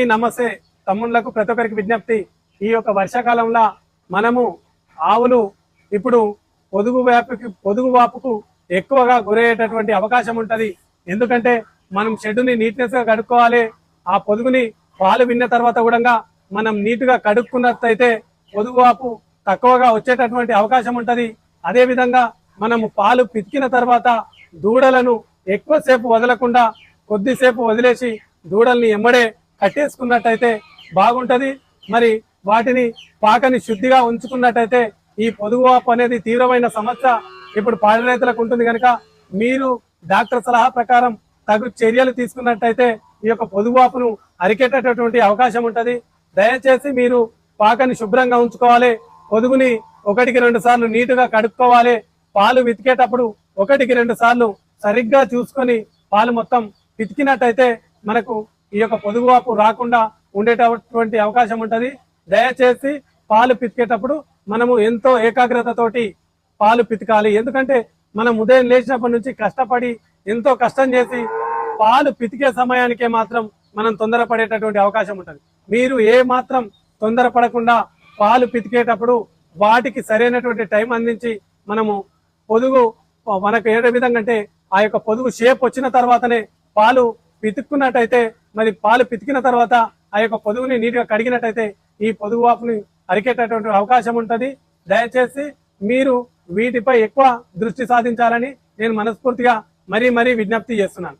నమస్తే. తమ్ముళ్ళకు ప్రతి ఒక్కరికి విజ్ఞప్తి. ఈ యొక్క వర్షాకాలంలో మనము ఆవులు ఇప్పుడు పొదుగు వ్యాపుకి పొదుగు వాపుకు ఎక్కువగా గురయ్యేటటువంటి అవకాశం ఉంటది. ఎందుకంటే మనం షెడ్డుని నీట్నెస్గా కడుక్కోవాలి. ఆ పొదుగుని పాలు విన్న తర్వాత కూడా మనం నీట్గా కడుక్కున్నట్టయితే పొదుగు వాపు తక్కువగా వచ్చేటటువంటి అవకాశం ఉంటది. అదేవిధంగా మనము పాలు పితికిన తర్వాత దూడలను ఎక్కువసేపు వదలకుండా కొద్దిసేపు వదిలేసి దూడల్ని ఎమ్మడే కట్టేసుకున్నట్టయితే బాగుంటుంది. మరి వాటిని పాకని శుద్ధిగా ఉంచుకున్నట్టయితే ఈ పొదుగువాపు అనేది తీవ్రమైన సమస్య ఇప్పుడు పాడి రైతులకు ఉంటుంది కనుక మీరు డాక్టర్ సలహా ప్రకారం తగు చర్యలు తీసుకున్నట్టయితే ఈ యొక్క పొదుగువాపును అరికెట్టేటటువంటి అవకాశం ఉంటుంది. దయచేసి మీరు పాకని శుభ్రంగా ఉంచుకోవాలి. పొదుగుని ఒకటికి రెండు సార్లు నీటుగా కడుక్కోవాలి. పాలు వితికేటప్పుడు ఒకటికి రెండు సార్లు సరిగ్గా చూసుకొని పాలు మొత్తం పితికినట్టయితే మనకు ఈ యొక్క పొదుగువాపు రాకుండా ఉండేటటువంటి అవకాశం ఉంటుంది. దయచేసి పాలు పితికేటప్పుడు మనము ఎంతో ఏకాగ్రతతోటి పాలు పితకాలి. ఎందుకంటే మనం ఉదయం లేచినప్పటి నుంచి కష్టపడి ఎంతో కష్టం చేసి పాలు పితికే సమయానికే మాత్రం మనం తొందరపడేటటువంటి అవకాశం ఉంటుంది. మీరు ఏ మాత్రం తొందరపడకుండా పాలు పితికేటప్పుడు వాటికి సరైనటువంటి టైం అందించి మనము పొదుగు మనకు ఏ విధంగా అంటే ఆ యొక్క పొదుగు షేప్ వచ్చిన తర్వాతనే పాలు పితుక్కున్నట్టయితే మరి పాలు పితికిన తర్వాత ఆ యొక్క పొదుగుని నీట్గా కడిగినట్టయితే ఈ పొదుగు వాపుని అరికేటటువంటి అవకాశం ఉంటుంది. దయచేసి మీరు వీటిపై ఎక్కువ దృష్టి సాధించాలని నేను మనస్ఫూర్తిగా మరీ మరీ విజ్ఞప్తి చేస్తున్నాను.